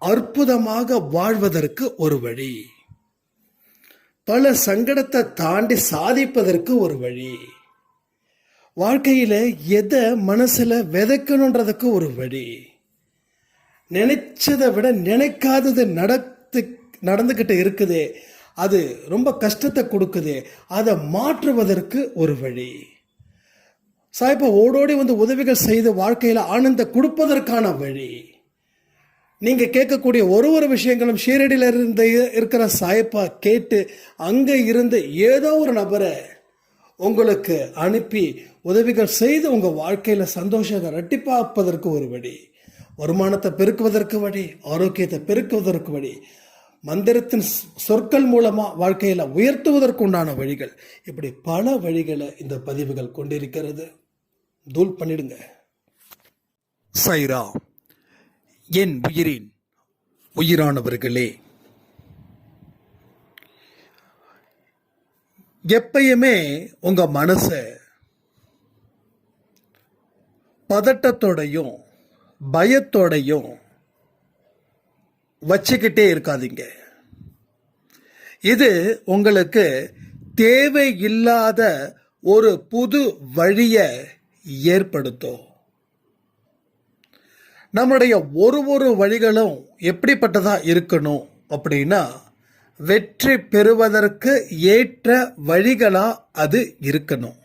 அற்புதமாக வாழ்வதற்கு ஒரு வழி. பல சங்கடத்தை தாண்டி சாதிப்பதற்கு ஒரு வழி. வாழ்க்கையில் எதை மனசில் விதைக்கணுன்றதுக்கு ஒரு வழி. நினைச்சதை விட நினைக்காதது நடத்து நடந்துக்கிட்டு இருக்குது. அது ரொம்ப கஷ்டத்தை கொடுக்குதே. அதை மாற்றுவதற்கு ஒரு வழி. சாய்ப்பா ஓடோடி வந்து உதவிகள் செய்து வாழ்க்கையில் ஆனந்த கொடுப்பதற்கான வழி. நீங்கள் கேட்கக்கூடிய ஒரு ஒரு விஷயங்களும் ஷீரடியில் இருந்து இருக்கிற சாயப்பா கேட்டு அங்கே இருந்து ஏதோ ஒரு நபரை உங்களுக்கு அனுப்பி உதவிகள் செய்து உங்கள் வாழ்க்கையில் சந்தோஷத்தை ரெட்டிப்பாப்பதற்கு ஒரு வழி வருமானத்தை பெருக்குவதற்கு வழி ஆரோக்கியத்தை பெருக்குவதற்கு வழி மந்திரத்தின் சொற்கள் மூலமாக வாழ்க்கையில் உயர்த்துவதற்கு உண்டான வழிகள். இப்படி பல வழிகளை இந்த பதிவுகள் கொண்டிருக்கிறது. தூள் பண்ணிடுங்க. சைரா. என் உயிரின் உயிரானவர்களே. எப்பயுமே உங்க மனச பதட்டத்தோடையும் பயத்தோடையும் வச்சுக்கிட்டே இருக்காதீங்க. இது உங்களுக்கு தேவையில்லாத ஒரு புது வழியை ஏற்படுத்தும். நம்மளுடைய ஒரு ஒரு வழிகளும் எப்படிப்பட்டதாக இருக்கணும் அப்படின்னா வெற்றி பெறுவதற்கு ஏற்ற வழிகளாக அது இருக்கணும்.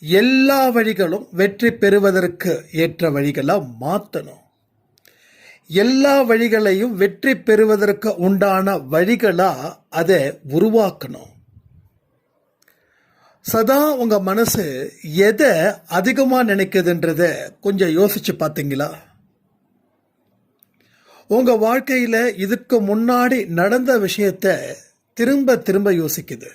எல்லா வழிகளும் வெற்றி பெறுவதற்கு ஏற்ற வழிகளாக மாற்றணும் எல்லா வழிகளையும் வெற்றி பெறுவதற்கு உண்டான வழிகளாக அதை உருவாக்கணும். சதா உங்க மனசு எதை அதிகமா நினைக்குதுன்றத கொஞ்சம் யோசிச்சு பார்த்தீங்களா? உங்க வாழ்க்கையில இதுக்கு முன்னாடி நடந்த விஷயத்த திரும்ப திரும்ப யோசிக்குது.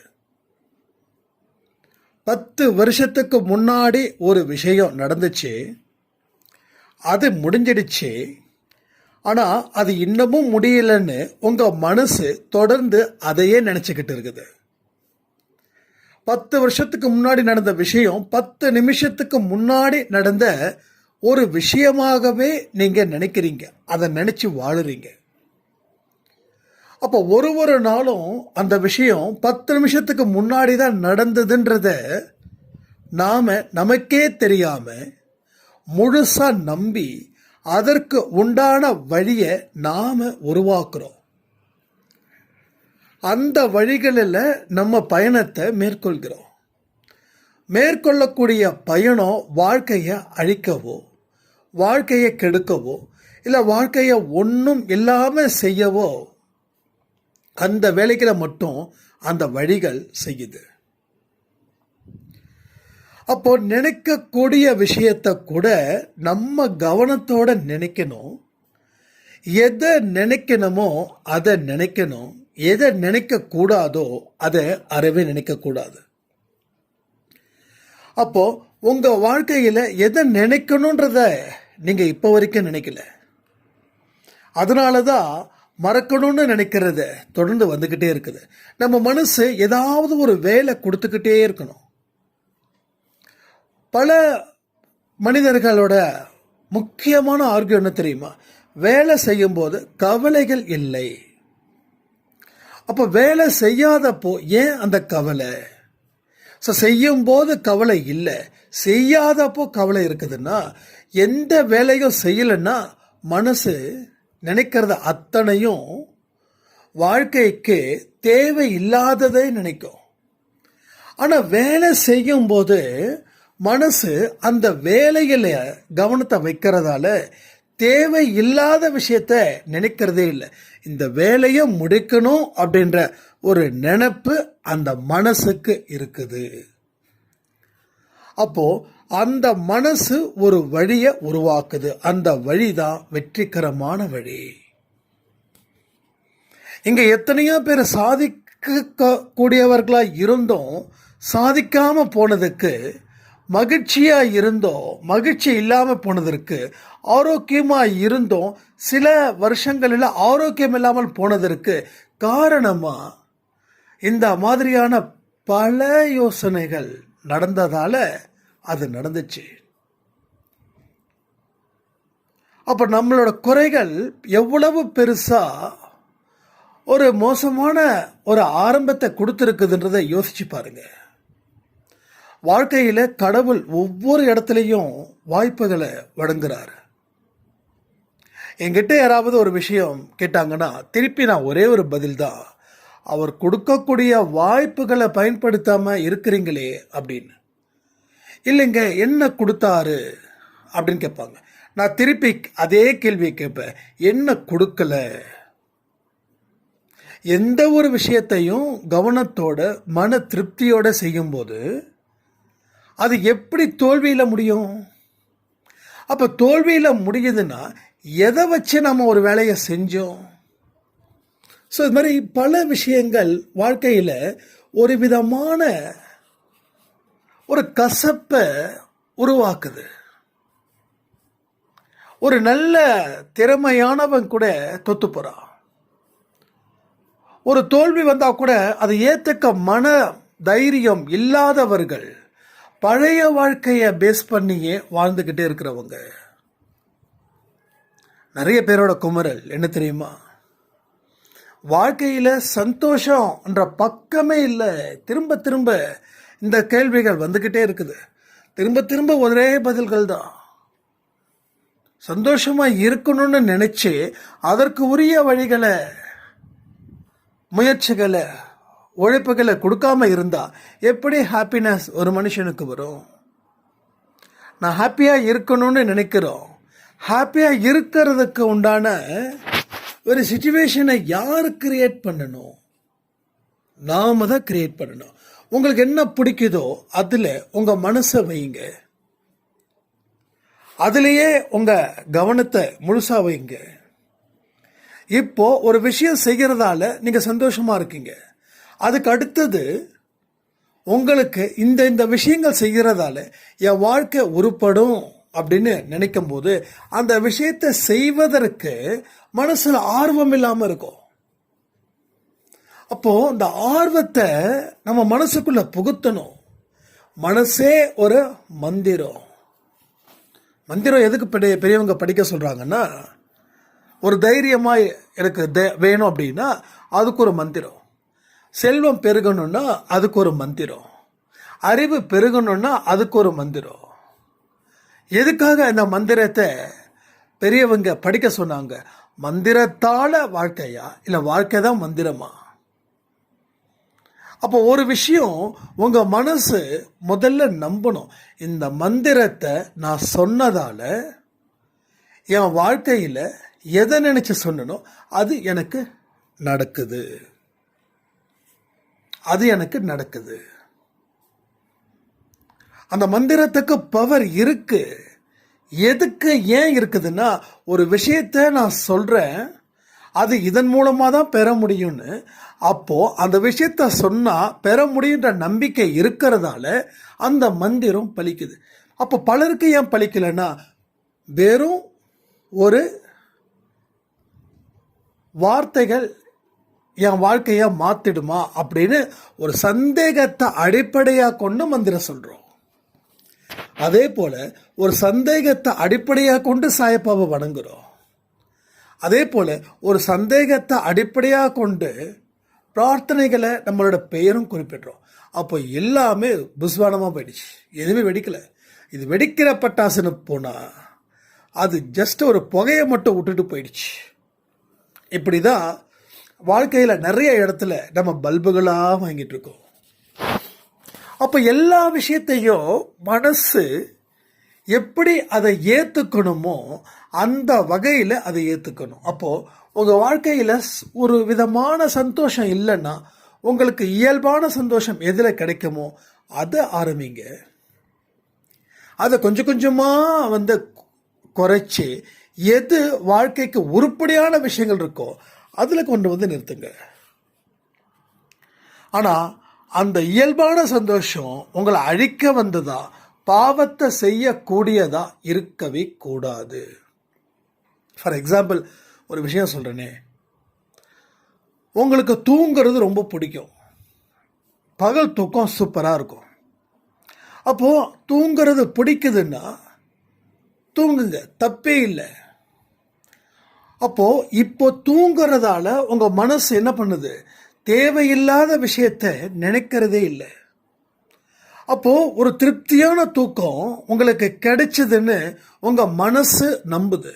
பத்து வருஷத்துக்கு முன்னாடி ஒரு விஷயம் நடந்துச்சு. அது முடிஞ்சிடுச்சு. ஆனால் அது இன்னமும் முடியலன்னு உங்கள் மனசு தொடர்ந்து அதையே நினச்சிக்கிட்டு இருக்குது. பத்து வருஷத்துக்கு முன்னாடி நடந்த விஷயம் பத்து நிமிஷத்துக்கு முன்னாடி நடந்த ஒரு விஷயமாகவே நீங்கள் நினைக்கிறீங்க. அதை நினச்சி வாழுறீங்க. அப்போ ஒரு ஒரு நாளும் அந்த விஷயம் பத்து நிமிஷத்துக்கு முன்னாடி தான் நடந்ததுன்றத நாம் நமக்கே தெரியாமல் முழுசாக நம்பி அதற்கு உண்டான வழியை நாம் உருவாக்குறோம். அந்த வழிகளில் நம்ம பயணத்தை மேற்கொள்கிறோம். மேற்கொள்ளக்கூடிய பயணம் வாழ்க்கையை அழிக்கவோ வாழ்க்கையை கெடுக்கவோ இல்லை வாழ்க்கையை ஒன்றும் இல்லாமல் செய்யவோ அந்த வேலைகளை மட்டும் அந்த வழிகள் செய்யுது. அப்போ நினைக்கக்கூடிய விஷயத்தை கூட நம்ம கவனத்தோட நினைக்கணும். எதை நினைக்கணுமோ அதை நினைக்கணும். எதை நினைக்க கூடாதோ அதை அறவே நினைக்கக்கூடாது. அப்போது அப்போ உங்க வாழ்க்கையில எதை நினைக்கணுன்றத நீங்க இப்போ வரைக்கும் நினைக்கல. அதனால தான் மறக்கணும்னு நினைக்கிறத தொடர்ந்து வந்துக்கிட்டே இருக்குது. நம்ம மனசு ஏதாவது ஒரு வேலை கொடுத்துக்கிட்டே இருக்கணும். பல மனிதர்களோட முக்கியமான ஆர்கியம் என்ன தெரியுமா? வேலை செய்யும்போது கவலைகள் இல்லை. அப்போ வேலை செய்யாதப்போ ஏன் அந்த கவலை? ஸோ செய்யும் போது கவலை இல்லை. செய்யாதப்போ கவலை இருக்குதுன்னா எந்த வேலையும் செய்யலைன்னா மனசு நினைக்கிறத அத்தனையும் வாழ்க்கைக்கு தேவை இல்லாததை நினைக்கும். ஆனால் வேலை செய்யும்போது மனசு அந்த வேலையில் கவனத்தை வைக்கிறதால தேவை இல்லாத விஷயத்த நினைக்கிறதே இல்லை. இந்த வேலையை முடிக்கணும் அப்படின்ற ஒரு நினைப்பு அந்த மனசுக்கு இருக்குது. அப்போ அந்த மனசு ஒரு வழியை உருவாக்குது. அந்த வழிதான் வெற்றிகரமான வழி. இங்க எத்தனையோ பேர் சாதிக்க கூடியவர்களா இருந்தும். சாதிக்காம போனதுக்கு மகிழ்ச்சியாக இருந்தோம். மகிழ்ச்சி இல்லாமல் போனதற்கு ஆரோக்கியமாக இருந்தோம். சில வருஷங்களில் ஆரோக்கியம் இல்லாமல் போனதற்கு காரணமாக இந்த மாதிரியான பல யோசனைகள் நடந்ததால் அது நடந்துச்சு. அப்போ நம்மளோட குறைகள் எவ்வளவு பெருசாக ஒரு மோசமான ஒரு ஆரம்பத்தை கொடுத்துருக்குதுன்றதை யோசிச்சு பாருங்கள் வாழ்க்கையில் கடவுள் ஒவ்வொரு இடத்துலையும் வாய்ப்புகளை வழங்குறாரு. என்கிட்ட யாராவது ஒரு விஷயம் கேட்டாங்கன்னா திருப்பி நான் ஒரே ஒரு பதில் தான் அவர் கொடுக்கக்கூடிய வாய்ப்புகளை பயன்படுத்தாம இருக்கிறீங்களே அப்படின்னு. இல்லைங்க என்ன கொடுத்தாரு அப்படின்னு கேட்பாங்க. நான் திருப்பி அதே கேள்வியை கேட்பேன். என்ன கொடுக்கல? எந்த ஒரு விஷயத்தையும் கவனத்தோட மன திருப்தியோட செய்யும்போது அது எப்படி தோல்வியில் முடியும்? அப்போ தோல்வியில் முடியுதுன்னா எதை வச்சு நம்ம ஒரு வேலையை செஞ்சோம்? ஸோ இது மாதிரி பல விஷயங்கள் வாழ்க்கையில் ஒரு விதமான ஒரு கசப்பை உருவாக்குது. ஒரு நல்ல திறமையானவன் கூட தொத்து போகிறான் ஒரு தோல்வி வந்தால் கூட அதை ஏற்றுக்க மன தைரியம் இல்லாதவர்கள் பழைய வாழ்க்கையை பேஸ் பண்ணியே வாழ்ந்துக்கிட்டே இருக்கிறவங்க. நிறைய பேரோட குமரல் என்ன தெரியுமா? வாழ்க்கையில் சந்தோஷம்ன்ற பக்கமே இல்லை. திரும்ப திரும்ப இந்த கேள்விகள் வந்துக்கிட்டே இருக்குது. திரும்ப திரும்ப ஒரே பதில்கள் தான். சந்தோஷமாக இருக்கணும்னு நினச்சி அதற்கு உரிய வழிகளை முயற்சிகளை உழைப்புகளை கொடுக்காம இருந்தா எப்படி ஹாப்பினஸ் ஒரு மனுஷனுக்கு வரும்? நான் ஹாப்பியாக இருக்கணும்னு நினைக்கிறோம். ஹாப்பியாக இருக்கிறதுக்கு உண்டான ஒரு சுச்சுவேஷனை யார் கிரியேட் பண்ணணும்? நாம தான் கிரியேட் பண்ணணும். உங்களுக்கு என்ன பிடிக்குதோ அதில் உங்கள் மனசை வைங்க. அதுலேயே உங்கள் கவனத்தை முழுசாக வைங்க. இப்போ ஒரு விஷயம் செய்கிறதால நீங்கள் சந்தோஷமாக இருக்கீங்க. அதுக்கு அடுத்தது உங்களுக்கு இந்த இந்த விஷயங்கள் செய்கிறதால என் வாழ்க்கை உருப்படும் அப்படின்னு நினைக்கும் போது அந்த விஷயத்தை செய்வதற்கு மனசில் ஆர்வம் இல்லாமல் இருக்கும். அப்போ அந்த ஆர்வத்தை நம்ம மனசுக்குள்ள புகுத்தணும். மனசே ஒரு மந்திரம். மந்திரம் எதுக்கு பெரிய பெரியவங்க படிக்க சொல்றாங்கன்னா ஒரு தைரியமாக எனக்கு த- வேணும் அப்படின்னா அதுக்கு ஒரு மந்திரம். செல்வம் பெருகணும்னா அதுக்கு ஒரு மந்திரம். அறிவு பெருகணும்னா அதுக்கு ஒரு மந்திரம். எதுக்காக இந்த மந்திரத்தை பெரியவங்க படிக்க சொன்னாங்க? மந்திரத்தால வாழ்க்கையா? இல்லை வாழ்க்கை தான் மந்திரமா? அப்போ ஒரு விஷயம் உங்கள் மனசு முதல்ல நம்பணும். இந்த மந்திரத்தை நான் சொன்னதால் என் வாழ்க்கையில் எதை நினச்சி சொன்னனோ அது எனக்கு நடக்குது. அது எனக்கு நடக்குது. அந்த மந்திரத்துக்கு பவர் இருக்கு. எதுக்கு ஏன் இருக்குதுன்னா ஒரு விஷயத்த நான் சொல்கிறேன் அது இதன் மூலமாக தான் பெற முடியும்னு. அப்போது அந்த விஷயத்த சொன்னால் பெற முடியுன்ற நம்பிக்கை இருக்கிறதால அந்த மந்திரம் பலிக்குது. அப்போ பலருக்கு ஏன் பலிக்கலைன்னா வெறும் ஒரு வார்த்தைகள் என் வாழ்க்கையை மாற்றிடுமா அப்படின்னு ஒரு சந்தேகத்தை அடிப்படையாக கொண்டு மந்திரம் சொல்கிறோம் அதே போல் ஒரு சந்தேகத்தை அடிப்படையாக கொண்டு சாயப்பாவை வணங்குகிறோம் அதே போல் ஒரு சந்தேகத்தை அடிப்படையாக கொண்டு பிரார்த்தனைகளை நம்மளோட பெயரும் குறிப்பிடுறோம். அப்போ எல்லாமே புஸ்வானமாக போயிடுச்சு. எதுவுமே வெடிக்கல. இது வெடிக்கிற பட்டாசுன்னு போனால் அது ஜஸ்ட் ஒரு புகையை மட்டும் விட்டுட்டு போயிடுச்சு. இப்படி தான் வாழ்க்கையில் நிறைய இடத்துல நம்ம பல்புகளாக வாங்கிட்டு இருக்கோம். அப்போ எல்லா விஷயத்தையும் மனசு எப்படி அதை ஏற்றுக்கணுமோ அந்த வகையில் அதை ஏற்றுக்கணும் அப்போது உங்கள் வாழ்க்கையில் ஒரு விதமான சந்தோஷம் இல்லைன்னா உங்களுக்கு இயல்பான சந்தோஷம் எதில் கிடைக்குமோ அதை ஆரம்பிங்க. அதை கொஞ்சம் கொஞ்சமாக வந்து குறைச்சி எது வாழ்க்கைக்கு உருப்படியான விஷயங்கள் இருக்கோ அதில் கொண்டு வந்து நிறுத்துங்க. ஆனால் அந்த இயல்பான சந்தோஷம் உங்களை அழிக்க வந்ததா பாவத்தை செய்யக்கூடியதா இருக்கவே கூடாது. ஃபார் எக்ஸாம்பிள் ஒரு விஷயம் சொல்கிறேனே உங்களுக்கு தூங்குறது ரொம்ப பிடிக்கும். பகல் தூக்கம் சூப்பராக இருக்கும். அப்போது தூங்குறது பிடிக்குதுன்னா தூங்குங்க. தப்பே இல்லை. அப்போ இப்போ தூங்குறதால உங்க மனசு என்ன பண்ணுது? தேவையில்லாத விஷயத்த நினைக்கிறதே இல்லை. அப்போ ஒரு திருப்தியான தூக்கம் உங்களுக்கு கிடைச்சதுன்னு உங்க மனசு நம்புது.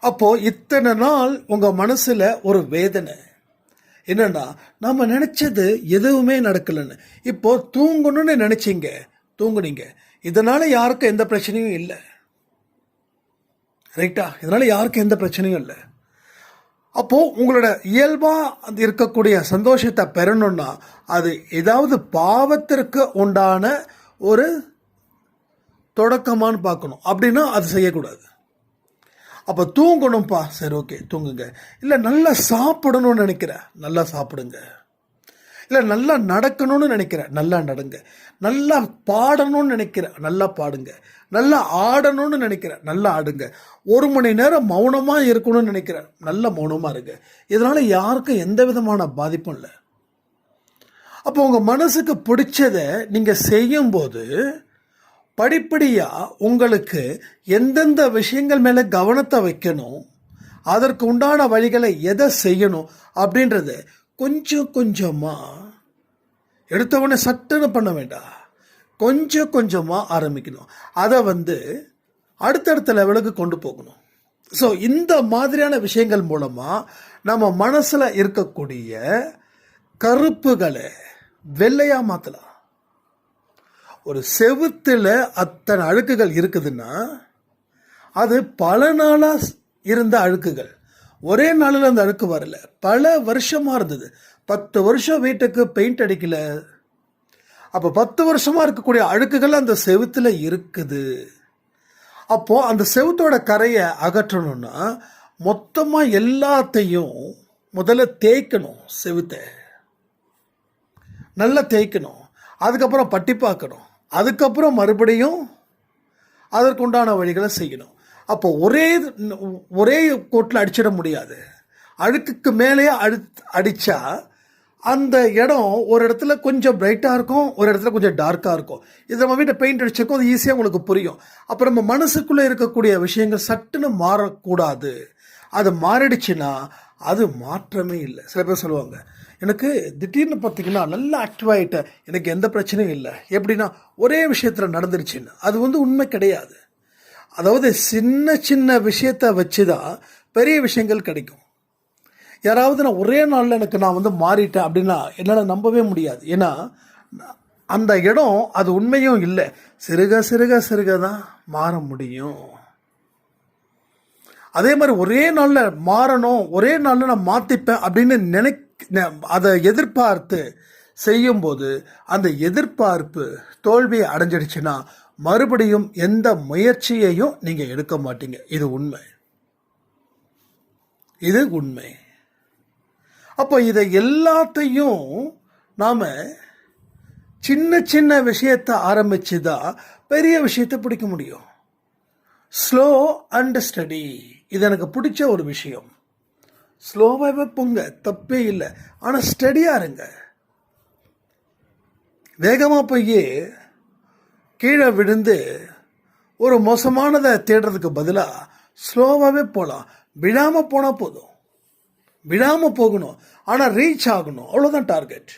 அப்போ இத்தனை நாள் உங்க மனசுல ஒரு வேதனை. என்னன்னா நம்ம நினைச்சது எதுவுமே நடக்கலன்னு. இப்போ தூங்கணும்னு நினைச்சீங்க தூங்குனீங்க. இதனால யாருக்கும் எந்த பிரச்சனையும் இல்லை. ரைட்டா இதனால் யாருக்கும் எந்த பிரச்சனையும் இல்லை. அப்போது உங்களோட இயல்பாக அது இருக்கக்கூடிய சந்தோஷத்தை பெறணும்னா அது ஏதாவது பாவத்திற்கு உண்டான ஒரு தொடக்கமான்னு பார்க்கணும். அப்படின்னா அது செய்யக்கூடாது. அப்போ தூங்கணும்ப்பா. சரி ஓகே தூங்குங்க. இல்லை நல்லா சாப்பிடணும்னு நினைக்கிறேன் நல்லா சாப்பிடுங்க. இல்லை நல்லா நடக்கணும்னு நினைக்கிறேன் நல்லா நடங்க. நல்லா பாடணும்னு நினைக்கிறேன் நல்லா பாடுங்க. நல்லா ஆடணும்னு நினைக்கிறேன் நல்லா ஆடுங்க. ஒரு மணி நேரம் மௌனமாக இருக்கணும்னு நினைக்கிறேன் நல்ல மௌனமாக இருங்க. இதனால் யாருக்கும் எந்த விதமான பாதிப்பும் இல்லை. அப்போ உங்கள் மனசுக்கு பிடிச்சதை நீங்கள் செய்யும்போது படிப்படியாக உங்களுக்கு எந்தெந்த விஷயங்கள் மேலே கவனத்தை வைக்கணும் அதற்கு உண்டான வழிகளை எதை செய்யணும் அப்படின்றத கொஞ்சம் கொஞ்சமாக எடுத்தவொடனே சட்டன்னு சட்டுன்னு பண்ண வேண்டாம். கொஞ்சம் கொஞ்சமாக ஆரம்பிக்கணும். அதை வந்து அடுத்தடுத்த லெவலுக்கு கொண்டு போகணும். ஸோ இந்த மாதிரியான விஷயங்கள் மூலமாக நம்ம மனசில் இருக்கக்கூடிய கருப்புகளை வெள்ளையாக மாற்றலாம் ஒரு செவுத்தில் அத்தனை அழுக்குகள் இருக்குதுன்னா அது பல நாளாக இருந்த அழுக்குகள். ஒரே நாளில் அந்த அழுக்கு வரல. பல வருஷமாக இருந்தது. பத்து வருஷம் வீட்டுக்கு பெயிண்ட் அடிக்கல. அப்போ பத்து வருஷமாக இருக்கக்கூடிய அழுக்குகள் அந்த செவுத்தில் இருக்குது. அப்போது அந்த செவுத்தோட கரையை அகற்றணும்னா மொத்தமாக எல்லாத்தையும் முதல்ல தேய்க்கணும் செவுத்தை. நல்லா தேய்க்கணும். அதுக்கப்புறம் பட்டி பார்க்கணும் அதுக்கப்புறம் மறுபடியும் அதற்குண்டான வழிகளை செய்யணும். அப்போ ஒரே ஒரே கோட்டில் அடிச்சிட முடியாது. அழுக்குக்கு மேலேயே அழு அடித்தா அந்த இடம் ஒரு இடத்துல கொஞ்சம் பிரைட்டாக இருக்கும் ஒரு இடத்துல கொஞ்சம் டார்க்காக இருக்கும். இது நம்ம வீட்டை பெயிண்ட் அடிச்சிருக்கோம் அது ஈஸியாக உங்களுக்கு புரியும். அப்போ நம்ம மனசுக்குள்ளே இருக்கக்கூடிய விஷயங்கள் சட்டுன்னு மாறக்கூடாது. அது மாறிடுச்சுன்னா அது மாற்றமே இல்லை. சில பேர் சொல்லுவாங்க எனக்கு திடீர்னு பார்த்தீங்கன்னா நல்லா ஆக்டிவ் ஆகிட்டேன் எனக்கு எந்த பிரச்சனையும் இல்லை. எப்படின்னா ஒரே விஷயத்தில் நடந்துருச்சுன்னு. அது வந்து உண்மை கிடையாது. அதாவது சின்ன சின்ன விஷயத்தை வச்சு தான் பெரிய விஷயங்கள் கிடைக்கும். யாராவது நான் ஒரே நாளில் எனக்கு நான் வந்து மாறிட்டேன் அப்படின்னா என்னால் நம்பவே முடியாது. ஏன்னா அந்த இடம் அது உண்மையும் இல்லை. சிறுக சிறுக சிறுக தான் மாற முடியும். அதே மாதிரி ஒரே நாளில் மாறணும் ஒரே நாளில் நான் மாற்றிப்பேன் அப்படின்னு நினைக் அதை எதிர்பார்த்து செய்யும்போது அந்த எதிர்பார்ப்பு தோல்வியை அடைஞ்சிடுச்சுன்னா மறுபடியும் எந்த முயற்சியையும் நீங்கள் எடுக்க மாட்டீங்க. இது உண்மை. இது உண்மை. அப்போ இதை எல்லாத்தையும் நாம் சின்ன சின்ன விஷயத்தை ஆரம்பிச்சு தான் பெரிய விஷயத்தை பிடிக்க முடியும். ஸ்லோ அண்ட் ஸ்டடி இது எனக்கு பிடிச்ச ஒரு விஷயம். ஸ்லோவாகவே போங்க. தப்பே இல்லை. ஆனால் ஸ்டடியாக இருங்க. வேகமாக போய் கீழே விழுந்து ஒரு மோசமானதை தேடுறதுக்கு பதிலாக ஸ்லோவாகவே போகலாம் விழாமல் போனால் போதும். விழாமல் போகணும். ஆனால் ரீச் ஆகணும். அவ்வளோதான் டார்கெட்.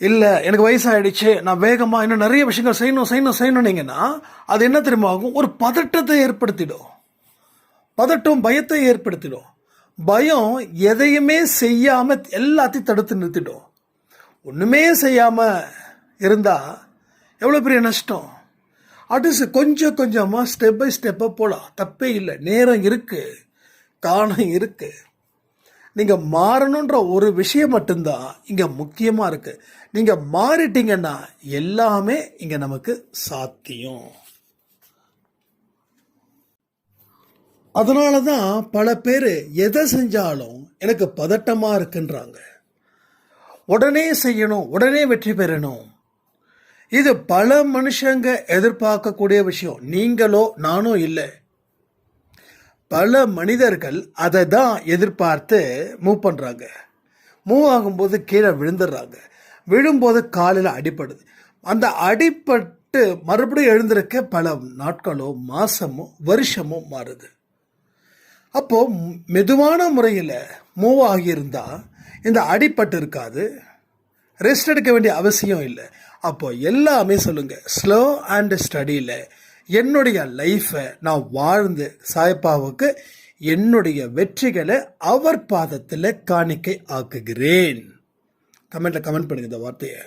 இல்லை எனக்கு வயசாகிடுச்சு நான் வேகமாக இன்னும் நிறைய விஷயங்கள் செய்யணும் செய்யணும் செய்யணுன்னீங்கன்னா அது என்ன தெரியுமா ஆகும்? ஒரு பதட்டத்தை ஏற்படுத்திடும். பதட்டம் பயத்தை ஏற்படுத்திடும். பயம் எதையுமே செய்யாமல் எல்லாத்தையும் தடுத்து நிறுத்திடும். ஒன்றுமே செய்யாமல் இருந்தால் எவ்வளோ பெரிய நஷ்டம்? அட்ஸ் கொஞ்சம் கொஞ்சமாக ஸ்டெப் பை ஸ்டெப்பாக போகலாம் தப்பே இல்லை. நேரம் இருக்குது காலம் இருக்குது நீங்கள் மாறணுன்ற ஒரு விஷயம் மட்டும்தான் இங்கே முக்கியமாக இருக்குது நீங்கள் மாறிட்டீங்கன்னா எல்லாமே இங்கே நமக்கு சாத்தியம். அதனால தான் பல பேர் எதை செஞ்சாலும் எனக்கு பதட்டமாக இருக்குன்றாங்க. உடனே செய்யணும் உடனே வெற்றி பெறணும். இது பல மனுஷங்க எதிர்பார்க்கக்கூடிய விஷயம். நீங்களோ நானும் இல்லை. பல மனிதர்கள் அதை தான் எதிர்பார்த்து மூவ் பண்ணுறாங்க மூவ் ஆகும்போது கீழே விழுந்துடுறாங்க. விழும்போது காலில் அடிப்படுது அந்த அடிப்பட்டு மறுபடியும் எழுந்திருக்க பல நாட்களோ மாதமோ வருஷமோ மாறுது. அப்போது மெதுவான முறையில் மூவ் ஆகியிருந்தால் இந்த அடிப்பட்டு இருக்காது. ரெஸ்ட் எடுக்க வேண்டிய அவசியம் இல்லை. அப்போ எல்லாமே சொல்லுங்க. ஸ்லோ அண்ட் ஸ்டடியில் என்னுடைய லைஃப்பை நான் வாழ்ந்து சாய்ப்பாவுக்கு என்னுடைய வெற்றிகளை அவர் பாதத்தில் காணிக்கை ஆக்குகிறேன். கமெண்ட்ல கமெண்ட் பண்ணுங்க இந்த வார்த்தையை.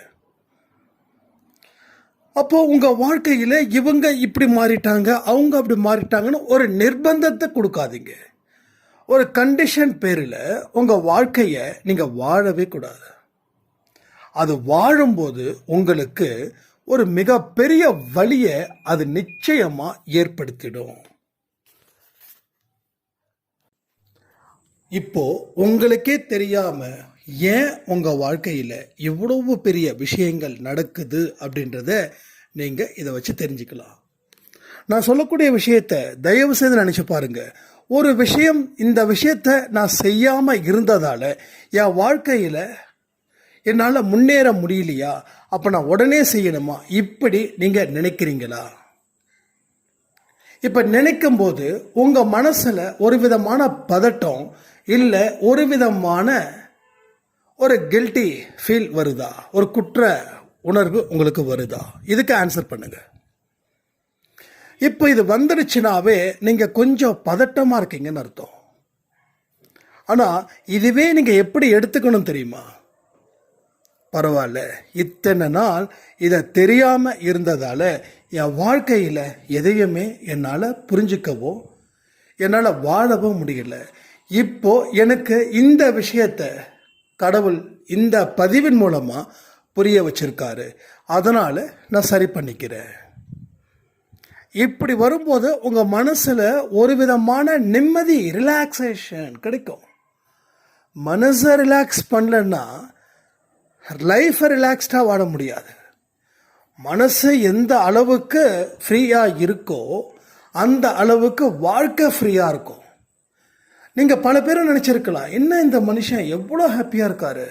அப்போ உங்க வாழ்க்கையில இவங்க இப்படி மாறிட்டாங்க அவங்க அப்படி மாறிட்டாங்கன்னு ஒரு நிர்பந்தத்தை கொடுக்காதீங்க. ஒரு கண்டிஷன் பேரில் உங்கள் வாழ்க்கையை நீங்கள் வாழவே கூடாது. அது வாழும்போது உங்களுக்கு ஒரு மிகப்பெரிய வழியை அது நிச்சயமா ஏற்படுத்திடும். இப்போ உங்களுக்கே தெரியாம ஏன் உங்க வாழ்க்கையில இவ்வளவு பெரிய விஷயங்கள் நடக்குது அப்படின்றத நீங்க இதை வச்சு தெரிஞ்சுக்கலாம். நான் சொல்லக்கூடிய விஷயத்த தயவு செய்து நினைச்சு பாருங்க. ஒரு விஷயம் இந்த விஷயத்த நான் செய்யாம இருந்ததால என் வாழ்க்கையில என்னால் முன்னேற முடியலையா? அப்போ நான் உடனே செய்யணுமா? இப்படி நீங்கள் நினைக்கிறீங்களா? இப்போ நினைக்கும் போது உங்கள் மனசில் ஒரு விதமான பதட்டம் இல்லை ஒரு விதமான ஒரு கில்ட்டி ஃபீல் வருதா? ஒரு குற்ற உணர்வு உங்களுக்கு வருதா? இதுக்கு ஆன்சர் பண்ணுங்க. இப்போ இது வந்துடுச்சுனாவே நீங்கள் கொஞ்சம் பதட்டமாக இருக்கீங்கன்னு அர்த்தம். ஆனால் இதுவே நீங்கள் எப்படி எடுத்துக்கணும் தெரியுமா? பரவாயில்ல. இத்தனை நாள் இதை தெரியாமல் இருந்ததால் என் வாழ்க்கையில் எதையுமே என்னால் புரிஞ்சுக்கவோ என்னால் வாழவோ முடியல. இப்போ எனக்கு இந்த விஷயத்த கடவுள் இந்த பதிவின் மூலமாக புரிய வச்சிருக்காரு. அதனால் நான் சரி பண்ணிக்கிறேன். இப்படி வரும்போது உங்கள் மனசில் ஒரு விதமான நிம்மதி ரிலாக்ஸேஷன் கிடைக்கும். மனசை ரிலாக்ஸ் பண்ணலன்னா லைஃப்பை ரிலாக்ஸ்டாக வாழ முடியாது. மனசு எந்த அளவுக்கு ஃப்ரீயாக இருக்கோ அந்த அளவுக்கு வாழ்க்கை ஃப்ரீயாக இருக்கும். நீங்கள் பல பேரும் நினச்சிருக்கலாம் என்ன இந்த மனுஷன் எவ்வளோ ஹாப்பியாக இருக்காரு?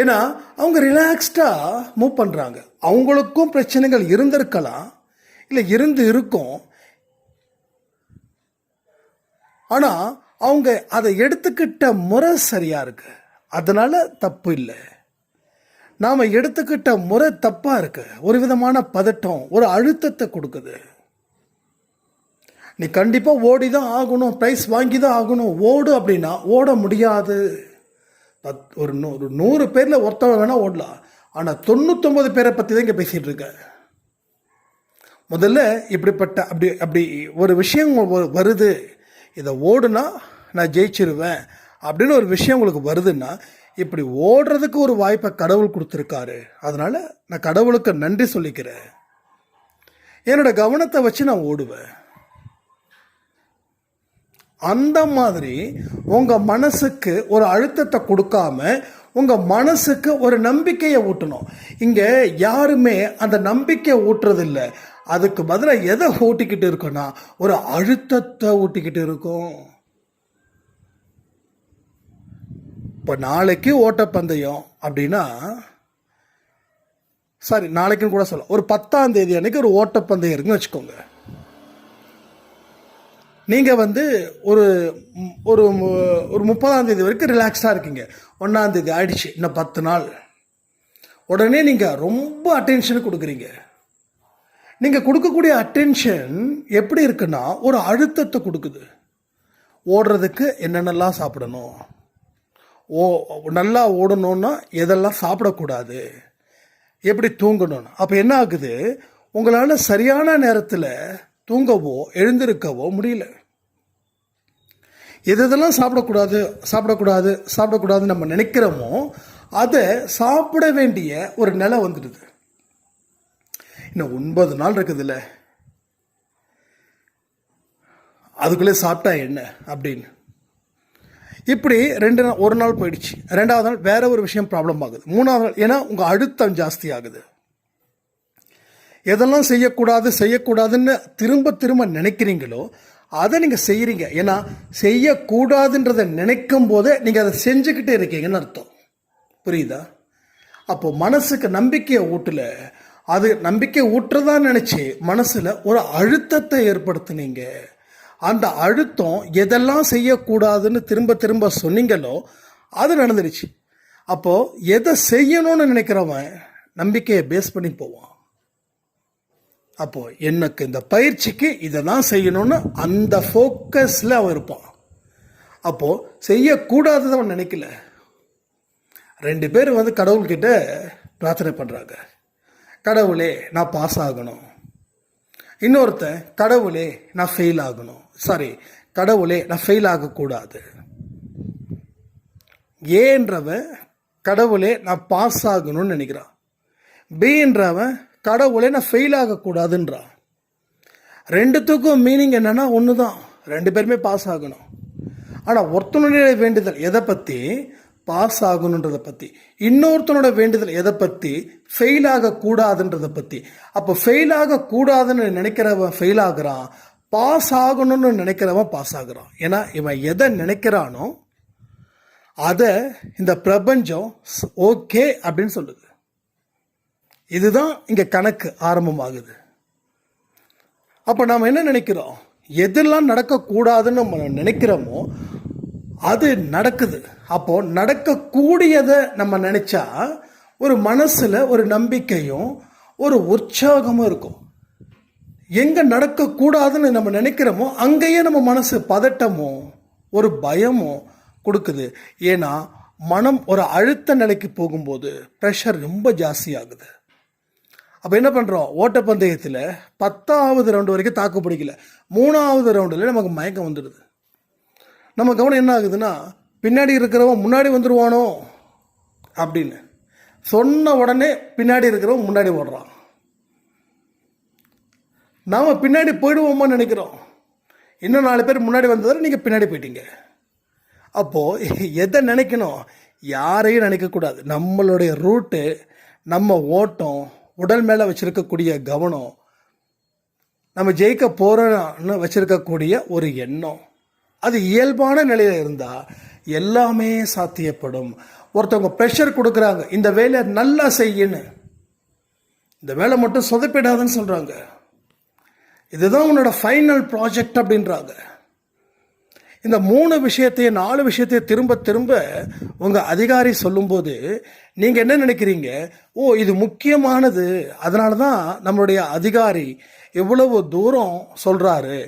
ஏன்னா அவங்க ரிலாக்ஸ்டாக மூவ் பண்ணுறாங்க அவங்களுக்கும் பிரச்சனைகள் இருந்திருக்கலாம் இல்லை இருந்து இருக்கும். ஆனால் அவங்க அதை எடுத்துக்கிட்ட முறை சரியாக இருக்குது அதனால் தப்பு இல்லை. நாம் எடுத்துக்கிட்ட முறை தப்பாக இருக்கு. ஒரு விதமான பதட்டம் ஒரு அழுத்தத்தை கொடுக்குது. நீ கண்டிப்பாக ஓடி தான் ஆகணும் ப்ரைஸ் வாங்கி தான் ஆகணும். ஓடு அப்படின்னா ஓட முடியாது. பத் ஒரு நூ ஒரு நூறு பேரில் ஒருத்தவன் வேணால் ஓடலாம். ஆனால் தொண்ணூத்தொம்பது பேரை பற்றி தான் இங்கே பேசிகிட்டு இருக்க. முதல்ல இப்படிப்பட்ட அப்படி அப்படி ஒரு விஷயம் வருது. இதை ஓடுனா நான் ஜெயிச்சிருவேன். அப்படின்னு ஒரு விஷயம் உங்களுக்கு வருதுன்னா இப்படி ஓடுறதுக்கு ஒரு வாய்ப்பை கடவுள் கொடுத்துருக்காரு. அதனால் நான் கடவுளுக்கு நன்றி சொல்லிக்கிறேன். என்னோட கவனத்தை வச்சு நான் ஓடுவேன். அந்த மாதிரி உங்கள் மனசுக்கு ஒரு அழுத்தத்தை கொடுக்காம உங்கள் மனசுக்கு ஒரு நம்பிக்கையை ஊட்டணும். இங்கே யாருமே அந்த நம்பிக்கையை ஊட்டுறதில்ல. அதுக்கு பதிலாக எதை ஊட்டிக்கிட்டு இருக்கோன்னா ஒரு அழுத்தத்தை ஊட்டிக்கிட்டு இருக்கோம். இப்போ நாளைக்கு ஓட்டப்பந்தயம் அப்படின்னா சாரி நாளைக்குன்னு கூட சொல்லலாம். ஒரு பத்தாம் தேதி அன்னைக்கு ஒரு ஓட்டப்பந்தயம் இருக்குன்னு வச்சுக்கோங்க. நீங்கள் வந்து ஒரு ஒரு ஒரு முப்பதாம் தேதி வரைக்கும் ரிலாக்ஸாக இருக்கீங்க. ஒன்றாம் தேதி ஆயிடுச்சு இன்னும் பத்து நாள். உடனே நீங்கள் ரொம்ப அட்டென்ஷன் கொடுக்குறீங்க. நீங்கள் கொடுக்கக்கூடிய அட்டென்ஷன் எப்படி இருக்குன்னா ஒரு அழுத்தத்தை கொடுக்குது. ஓடுறதுக்கு என்னென்னலாம் சாப்பிடணும்? ஓ நல்லா ஓடணும்னா எதெல்லாம் சாப்பிடக்கூடாது? எப்படி தூங்கணும்னு. அப்போ என்ன ஆகுது? உங்களால் சரியான நேரத்தில் தூங்கவோ எழுந்திருக்கவோ முடியல. எது எதெல்லாம் சாப்பிடக்கூடாது சாப்பிடக்கூடாது சாப்பிடக்கூடாதுன்னு நம்ம நினைக்கிறோமோ அதை சாப்பிட வேண்டிய ஒரு நிலை வந்துடுது. இன்னும் ஒன்பது நாள் இருக்குதுல்ல. அதுக்குள்ளே சாப்பிட்டா என்ன அப்படின்னு. இப்படி ரெண்டு நாள் ஒரு நாள் போயிடுச்சு. ரெண்டாவது நாள் வேற ஒரு விஷயம் ப்ராப்ளம் ஆகுது. மூணாவது நாள் ஏன்னா உங்கள் அழுத்தம் ஜாஸ்தி ஆகுது எதெல்லாம் செய்யக்கூடாது செய்யக்கூடாதுன்னு திரும்ப திரும்ப நினைக்கிறீங்களோ அதை நீங்கள் செய்கிறீங்க ஏன்னா செய்யக்கூடாதுன்றதை நினைக்கும் போதே நீங்கள் அதை செஞ்சுக்கிட்டே இருக்கீங்கன்னு அர்த்தம். புரியுதா? அப்போ மனசுக்கு நம்பிக்கையை ஊட்டல அது நம்பிக்கை ஊற்றுறதா நினச்சி மனசில் ஒரு அழுத்தத்தை ஏற்படுத்துனீங்க. அந்த அழுத்தம் எதெல்லாம் செய்யக்கூடாதுன்னு திரும்ப திரும்ப சொன்னீங்களோ அது நடந்துடுச்சு அப்போது எதை செய்யணும்னு நினைக்கிறவன் நம்பிக்கையை பேஸ் பண்ணி போவான். அப்போது எனக்கு இந்த பயிற்சிக்கு இதை தான் செய்யணும்னு அந்த ஃபோக்கஸில் அவன் இருப்பான். அப்போது செய்யக்கூடாதது அவன் நினைக்கல. ரெண்டு பேர் வந்து கடவுள்கிட்ட பிரார்த்தனை பண்ணுறாங்க கடவுளே நான் பாஸ் ஆகணும். இன்னொருத்தன் கடவுளே நான் ஃபெயில் ஆகணும். சாரி கடவுளே நான் ஃபெயில் ஆகக்கூடாது. ஏன்றவன் கடவுளே நான் பாஸ் ஆகணும்னு நினைக்கிறான். பின்றவன் கடவுளே நான் ஃபெயில் ஆகக்கூடாதுன்றான். ரெண்டுத்துக்கும் மீனிங் என்னென்னா ஒன்று தான் ரெண்டு பேருமே பாஸ் ஆகணும். ஆனால் ஒருத்தனுடைய வேண்டுதல் எதை பற்றி பாஸ் ஆகணுன்றதை பற்றி இன்னொருத்தனோட வேண்டுதல் எதை பற்றி ஃபெயில் ஆகக்கூடாதுன்றதை பற்றி அப்போ ஃபெயில் ஆகக்கூடாதுன்னு நினைக்கிறவன் ஃபெயில் ஆகுறான் பாஸ் ஆகணும்னு நினைக்கிறவன் பாஸ் ஆகுறான். ஏன்னா இவன் எதை நினைக்கிறானோ அதை இந்த பிரபஞ்சம் ஓகே அப்படின்னு சொல்லுது. இதுதான் இங்கே கணக்கு ஆரம்பமாகுது. அப்போ நாம் என்ன நினைக்கிறோம்? எதெல்லாம் நடக்கக்கூடாதுன்னு நம்ம நினைக்கிறோமோ அது நடக்குது. அப்போ நடக்கக்கூடியதை நம்ம நினச்சா ஒரு மனசில் ஒரு நம்பிக்கையும் ஒரு உற்சாகமும் இருக்கும். எங்கே நடக்கக்கூடாதுன்னு நம்ம நினைக்கிறோமோ அங்கேயே நம்ம மனசு பதட்டமோ ஒரு பயமோ கொடுக்குது. ஏன்னா மனம் ஒரு அழுத்த நிலைக்கு போகும்போது ப்ரெஷர் ரொம்ப ஜாஸ்தியாகுது. அப்போ என்ன பண்ணுறோம் ஓட்டப்பந்தயத்தில் பத்தாவது ரவுண்டு வரைக்கும் தாக்கு பிடிக்கல. மூணாவது ரவுண்டில் நமக்கு மயக்கம் வந்துடுது. நம்ம கவனம் என்ன ஆகுதுன்னா பின்னாடி இருக்கிறவன் முன்னாடி வந்துடுவானோ அப்படின்னு. சொன்ன உடனே பின்னாடி இருக்கிறவன் முன்னாடி ஓடுறான். நாம் பின்னாடி போயிடுவோமான்னு நினைக்கிறோம். இன்னும் நாலு பேர் முன்னாடி வந்ததால் நீங்கள் பின்னாடி போயிட்டீங்க. அப்போது எதை நினைக்கணும்? யாரையும் நினைக்கக்கூடாது. நம்மளுடைய ரூட்டு நம்ம ஓட்டம் உடல் மேலே வச்சுருக்கக்கூடிய கவனம் நம்ம ஜெயிக்க போகிறோன்னு வச்சுருக்கக்கூடிய ஒரு எண்ணம். அது இயல்பான நிலையில் இருந்தால் எல்லாமே சாத்தியப்படும். ஒருத்தவங்க ப்ரெஷர் கொடுக்குறாங்க இந்த வேலை நல்லா செய்யுன்னு. இந்த வேலை மட்டும் சொதப்பிடாதுன்னு சொல்கிறாங்க இதுதான் உன்னோட ஃபைனல் ப்ராஜெக்ட் அப்படின்றாங்க. இந்த மூணு விஷயத்தையும் நாலு விஷயத்தையும் திரும்ப திரும்ப உங்கள் அதிகாரி சொல்லும்போது நீங்கள் என்ன நினைக்கிறீங்க? ஓ இது முக்கியமானது. அதனால தான் நம்மளுடைய அதிகாரி எவ்வளவு தூரம் சொல்கிறாரு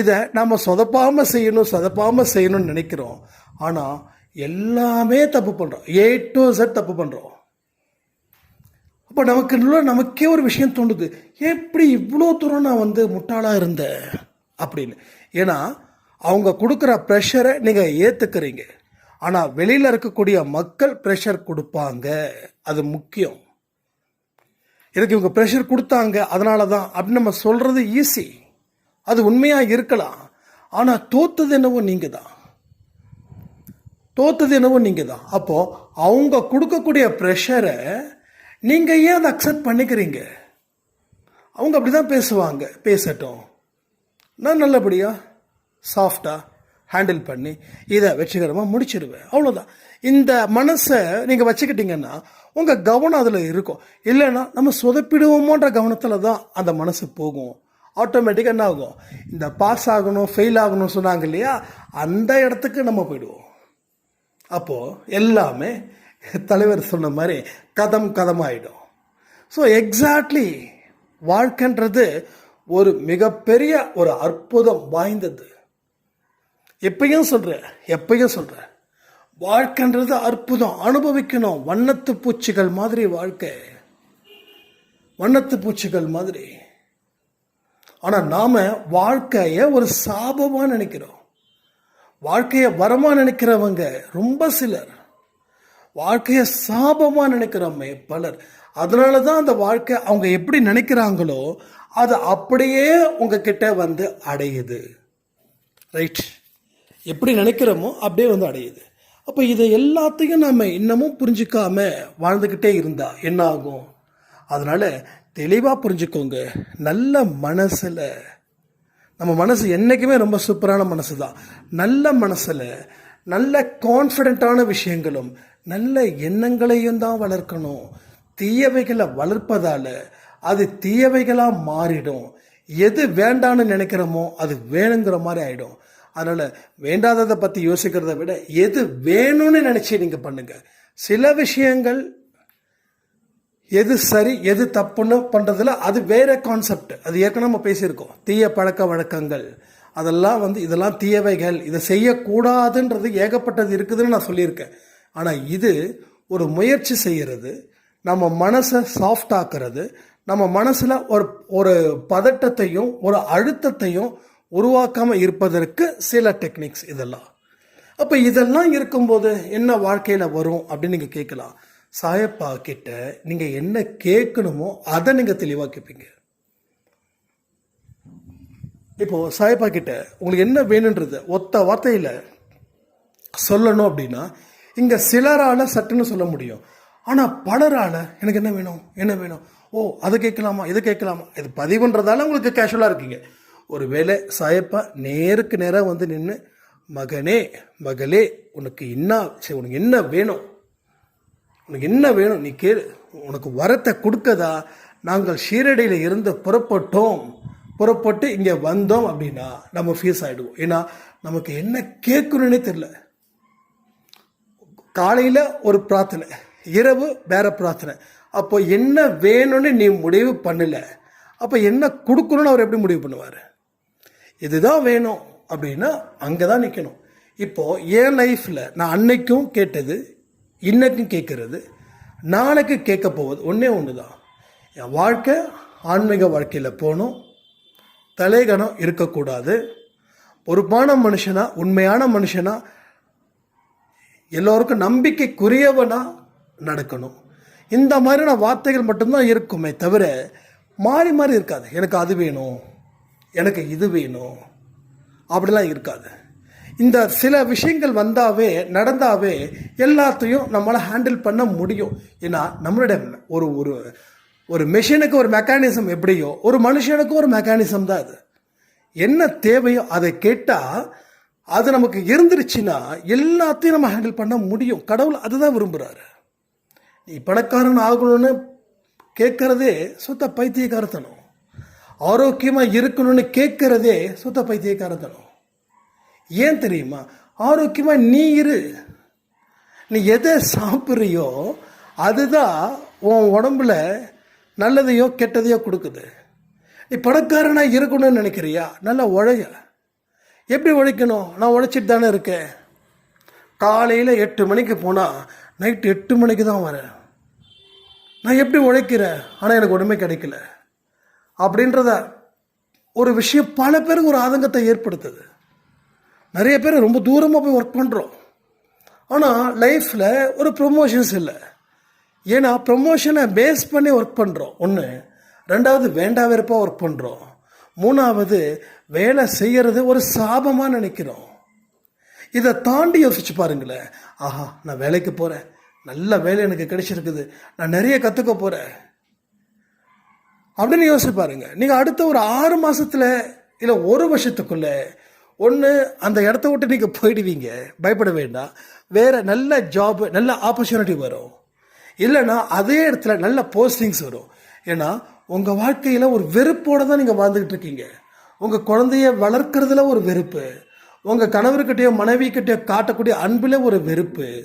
இதை நம்ம சொதப்பாமல் செய்யணும் சொதப்பாமல் செய்யணும்னு நினைக்கிறோம். ஆனால் எல்லாமே தப்பு பண்ணுறோம் ஏ டு செட் தப்பு பண்ணுறோம் அப்போ நமக்கு நமக்கே ஒரு விஷயம் தோணுது. எப்படி இவ்வளோ தூரம் நான் வந்து முட்டாளாக இருந்தேன் அப்படின்னு. ஏன்னா அவங்க கொடுக்குற ப்ரெஷரை நீங்கள் ஏற்றுக்கிறீங்க ஆனால் வெளியில் இருக்கக்கூடிய மக்கள் ப்ரெஷர் கொடுப்பாங்க. அது முக்கியம். எனக்கு இவங்க ப்ரெஷர் கொடுத்தாங்க அதனால தான் அப்படின்னு நம்ம சொல்கிறது ஈஸி அது உண்மையாக இருக்கலாம். ஆனால் தோத்தது என்னவோ நீங்கள் தான் தோத்தது என்னவோ நீங்கள் தான் அப்போது அவங்க கொடுக்கக்கூடிய ப்ரெஷரை நீங்கள் ஏன் அதை அக்செப்ட் பண்ணிக்கிறீங்க? அவங்க அப்படி தான் பேசுவாங்க. பேசட்டும். நான் நல்லபடியாக சாஃப்டாக ஹேண்டில் பண்ணி இதை வெற்றிகரமாக முடிச்சிடுவேன் அவ்வளோதான் இந்த மனசை நீங்கள் வச்சுக்கிட்டீங்கன்னா உங்கள் கவனம் அதில் இருக்கும். இல்லைன்னா நம்ம சொதப்பிடுவோமோன்ற கவனத்தில் தான் அந்த மனசு போகும். ஆட்டோமேட்டிக்காக என்ன ஆகும்? இந்த பாஸ் ஆகணும் ஃபெயில் ஆகணும்னு சொன்னாங்க இல்லையா? அந்த இடத்துக்கு நம்ம போயிடுவோம். அப்போது எல்லாமே தலைவர் சொன்ன மாதிரி கதம் கதமாயிடும். ஸோ எக்ஸாக்ட்லி வாழ்க்கைன்றது ஒரு மிகப்பெரிய ஒரு அற்புதம் வாய்ந்தது. எப்பயும் சொல்கிறேன் எப்பயும் சொல்கிறேன் வாழ்க்கைன்றது அற்புதம். அனுபவிக்கணும். வண்ணத்து பூச்சிகள் மாதிரி வாழ்க்கை. வண்ணத்து பூச்சிகள் மாதிரி. ஆனால் நாம் வாழ்க்கையை ஒரு சாபமாக நினைக்கிறோம். வாழ்க்கையை வரமாக நினைக்கிறவங்க ரொம்ப சிலர். வாழ்க்கையை சாபமாக நினைக்கிறோமே பலர். அதனால தான் அந்த வாழ்க்கை அவங்க எப்படி நினைக்கிறாங்களோ அது அப்படியே உங்ககிட்ட வந்து அடையுது. ரைட். எப்படி நினைக்கிறோமோ அப்படியே வந்து அடையுது. அப்போ இதை எல்லாத்தையும் நம்ம இன்னமும் புரிஞ்சிக்காம வாழ்ந்துக்கிட்டே இருந்தா என்ன ஆகும் அதனால தெளிவாக புரிஞ்சுக்கோங்க. நல்ல மனசில். நம்ம மனசு என்றைக்குமே ரொம்ப சூப்பரான மனசு தான் நல்ல மனசில் நல்ல கான்ஃபிடென்ட்டான விஷயங்களும் நல்ல எண்ணங்களையும் தான் வளர்க்கணும். தீயவைகளை வளர்ப்பதால் அது தீயவைகளாக மாறிடும். எது வேண்டான்னு நினைக்கிறோமோ அது வேணுங்கிற மாதிரி ஆகிடும் அதனால் வேண்டாததை பற்றி யோசிக்கிறத விட எது வேணும்னு நினச்சி நீங்கள் பண்ணுங்கள் சில விஷயங்கள் எது சரி எது தப்புன்னு பண்ணுறதுல அது வேற கான்செப்ட் அது ஏற்கனவே நம்ம பேசியிருக்கோம். தீய பழக்க வழக்கங்கள். அதெல்லாம் வந்து இதெல்லாம் தீயவைகள். இதை செய்யக்கூடாதுன்றது ஏகப்பட்டது இருக்குதுன்னு நான் சொல்லியிருக்கேன். ஆனால் இது ஒரு முயற்சி செய்கிறது நம்ம மனசை சாஃப்ட் ஆக்குறது. நம்ம மனசில் ஒரு ஒரு பதட்டத்தையும் ஒரு அழுத்தத்தையும் உருவாக்காமல் இருப்பதற்கு சில டெக்னிக்ஸ் இதெல்லாம். அப்போ இதெல்லாம் இருக்கும்போது என்ன வாழ்க்கையில் வரும் அப்படின்னு நீங்கள் கேட்கலாம். சாயப்பா கிட்ட நீங்கள் என்ன கேட்கணுமோ அதை நீங்கள் தெளிவாக கேட்பீங்க. இப்போது சாயப்பா கிட்ட உங்களுக்கு என்ன வேணுன்றது ஒத்த வார்த்தையில் சொல்லணும் அப்படின்னா இங்கே சிலரால் சட்டுன்னு சொல்ல முடியும். ஆனால் பலரால் எனக்கு என்ன வேணும் என்ன வேணும்? ஓ அதை கேட்கலாமா இதை கேட்கலாமா? இது பதிவுன்றதால உங்களுக்கு கேஷுவலாக இருக்கீங்க. ஒரு வேளை சாயப்பா நேருக்கு நேராக வந்து நின்று மகனே மகளே உனக்கு என்ன சரி உனக்கு என்ன வேணும்? உனக்கு என்ன வேணும்? நீ கேளு. உனக்கு வரத்தை கொடுக்கதா? நாங்கள் ஷீரடியில் இருந்து புறப்பட்டோம். புறப்பட்டு இங்கே வந்தோம் அப்படின்னா நம்ம ஃபீஸ் ஆகிடுவோம் ஏன்னா நமக்கு என்ன கேட்கணுன்னே தெரில காலையில் ஒரு பிரார்த்தனை இரவு வேற பிரார்த்தனை. அப்போ என்ன வேணும்னு நீ முடிவு பண்ணலை. அப்போ என்ன கொடுக்கணும்னு அவர் எப்படி முடிவு பண்ணுவார்? இதுதான் வேணும் அப்படின்னா அங்கே தான் நிற்கணும் இப்போ என் லைஃப்பில் நான் அன்னைக்கும் கேட்டது இன்னைக்கும் கேட்கறது நாளைக்கு கேட்க போவது ஒன்றே ஒன்று தான் என் வாழ்க்கை ஆன்மீக வாழ்க்கையில் போகணும் தலைகணம் இருக்கக்கூடாது. பொறுப்பான மனுஷனா உண்மையான மனுஷனா எல்லோருக்கும் நம்பிக்கைக்குரியவனா நடக்கணும். இந்த மாதிரியான வார்த்தைகள் மட்டும்தான் இருக்குமே தவிர மாறி மாறி இருக்காது. எனக்கு அது வேணும். எனக்கு இது வேணும். அப்படிலாம் இருக்காது. இந்த சில விஷயங்கள் வந்தாவே நடந்தாவே எல்லாத்தையும் நம்மளால் ஹேண்டில் பண்ண முடியும். ஏன்னா நம்மளுடைய ஒரு ஒரு ஒரு மெஷினுக்கு ஒரு மெக்கானிசம் எப்படியோ ஒரு மனுஷனுக்கு ஒரு மெக்கானிசம் தான் அது. என்ன தேவையோ அதை கேட்டால் அது நமக்கு இருந்துருச்சுன்னா எல்லாத்தையும் நம்ம ஹேண்டில் பண்ண முடியும். கடவுள் அதுதான் விரும்புகிறாரு நீ பணக்காரன் ஆகணும்னு கேட்குறதே சுத்த பைத்தியக்காரத்தனம். ஆரோக்கியமாக இருக்கணும்னு கேட்குறதே சுத்த பைத்தியக்காரத்தனம். ஏன் தெரியுமா? ஆரோக்கியமாக நீ இரு. நீ எதை சாப்பிட்றியோ அதுதான் உன் உடம்புல நல்லதையோ கெட்டதையோ கொடுக்குது. நீ பணக்காரனாக இருக்கணும்னு நினைக்கிறியா? நல்லா உழைய. எப்படி உழைக்கணும்? நான் உழைச்சிட்டு தானே இருக்கேன். காலையில் எட்டு மணிக்கு போனால் நைட்டு எட்டு மணிக்கு தான் வரேன். நான் எப்படி உழைக்கிறேன்? ஆனால் எனக்கு ஒன்றுமே கிடைக்கல. அப்படின்றத ஒரு விஷயம் பல பேருக்கு ஒரு ஆதங்கத்தை ஏற்படுத்துது. நிறைய பேர் ரொம்ப தூரமாக போய் ஒர்க் பண்ணுறோம் ஆனால் லைஃப்பில் ஒரு ப்ரொமோஷன்ஸ் இல்லை. ஏன்னா ப்ரொமோஷனை பேஸ் பண்ணி ஒர்க் பண்ணுறோம் ஒன்று ரெண்டாவது வேண்டா வெறுப்பாக ஒர்க் பண்ணுறோம் மூணாவது வேலை செய்கிறது ஒரு சாபமாக நினைக்கிறோம். இதை தாண்டி யோசிச்சு பாருங்களேன். ஆஹா நான் வேலைக்கு போகிறேன் நல்ல வேலை எனக்கு கிடைச்சிருக்குது. நான் நிறைய கற்றுக்க போகிறேன் அப்படின்னு யோசிச்சு பாருங்க. நீங்கள் அடுத்த ஒரு ஆறு மாதத்தில் இல்லை ஒரு வருஷத்துக்குள்ள ஒன்று அந்த இடத்த விட்டு நீங்கள் போயிடுவீங்க. பயப்பட வேண்டாம். வேறு நல்ல ஜாப் நல்ல ஆப்பர்ச்சுனிட்டி வரும். இல்லைன்னா அதே இடத்துல நல்ல போஸ்டிங்ஸ் வரும். ஏன்னா உங்கள் வாழ்க்கையில் ஒரு வெறுப்போடு தான் நீங்கள் வாழ்ந்துக்கிட்டு இருக்கீங்க. உங்கள் குழந்தைய வளர்க்குறதுல ஒரு வெறுப்பு. உங்கள் கணவர்கிட்டயோ மனைவிக்கிட்டயோ காட்டக்கூடிய அன்பில் ஒரு வெறுப்பு.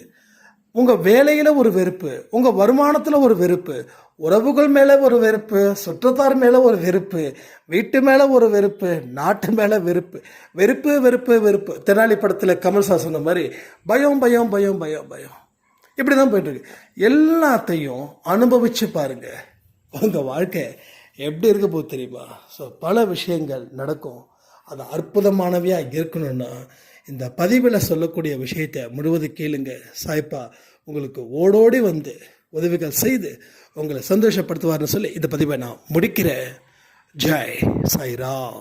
உங்கள் வேலையில் ஒரு வெறுப்பு. உங்கள் வருமானத்தில் ஒரு வெறுப்பு. உறவுகள் மேலே ஒரு வெறுப்பு சுற்றத்தார் மேலே ஒரு வெறுப்பு வீட்டு மேலே ஒரு வெறுப்பு நாட்டு மேலே வெறுப்பு. வெறுப்பு வெறுப்பு வெறுப்பு. தெனாலி படத்தில் கமல் சார் சொன்ன மாதிரி பயம் பயம் பயம் பயம் பயம். இப்படி தான் போயிட்டுருக்கு. எல்லாத்தையும் அனுபவித்து பாருங்க. உங்கள் வாழ்க்கை எப்படி இருக்க போது தெரியுமா? ஸோ பல விஷயங்கள் நடக்கும். அது அற்புதமானவையாக இருக்கணும்னா இந்த பதிவில் சொல்லக்கூடிய விஷயத்தை முழுவதும் கேளுங்க. சாய்ப்பா உங்களுக்கு ஓடோடி வந்து உதவிகள் செய்து உங்களை சந்தோஷப்படுத்துவார்னு சொல்லி இந்த பதிவை நான் முடிக்கிறேன் ஜெய் சாய்ராம்.